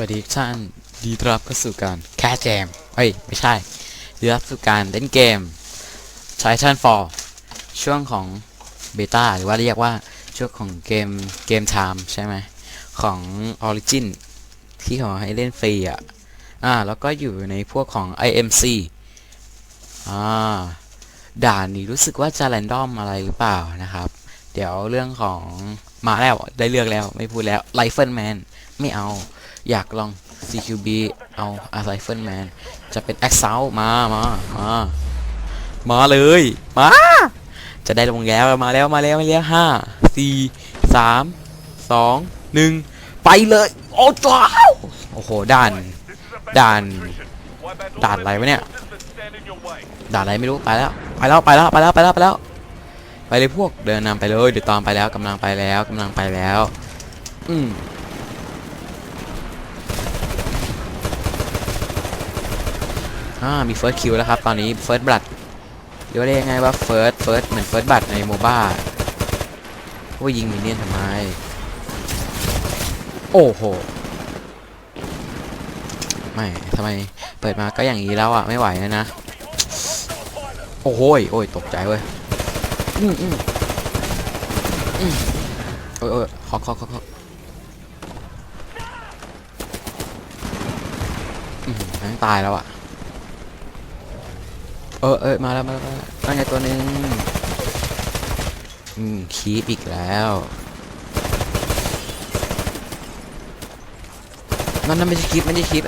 วัสดีทุกท่านดีต้อนรับเข้าสู่การแคสแจมเอ้ย ไม่ใช่ดีต้อนรับสู่การเล่นเกม Titanfall ช่วงของเบต้าหรือว่าเรียกว่าช่วงของเกมเกมไทม์ใช่ไหมของ Origin ที่เขาให้เล่นฟรีอะ อ่า แล้วก็อยู่ในพวกของ IMC อ่า ด่านนี้รู้สึกว่าจะแรนดอมอะไรหรือเปล่านะครับ เดี๋ยวเรื่องของมาแล้วได้เลือกแล้วไม่พูดแล้ว Rifleman ไม่เอา อยากลอง CQB เอา a Rifleman จะเป็น a x a l มามามามาเลย มา จะได้ลงแล้วมาแล้วมาแล้วมาแล้วห้าสี่สามสองหนึ่งไปเลย โอ้จ้าโอ้โหด่านด่านด่านอะไรวะเนี่ยด่านอะไรไม่รู้ไปแล้วไปแล้วไปแล้วไปแล้วไปแล้วไปแล้วไปเลยพวกเดินนำไปเลยเดี๋ยวตามไปแล้วกำลังไปแล้วกำลังไปแล้ว อืม อ่ามีเฟิร์สคิวแล้วครับตอนนี้เฟิร์สบัตเรียกว่าได้ยังไงว่าเฟิร์สเฟิร์สเหมือนเฟิร์สบัตในโมบ้าว่ายิงมินเนี่ยนทำไม โอ้โห ไม่ทำไมเปิดมาก็อย่างนี้แล้วอะ ไม่ไหวแล้วนะ โอ้โหยโอ้ยตกใจเว้ยอืมอืมอืมเออเออขอขอขอขออืมตายแล้วอะ เออเออมาแล้วมาแล้วมาแล้วนั่นไงตัวหนึ่งอืมคีบอีกแล้ว นั่นนั่นไม่ใช่คีบไม่ใช่คีบ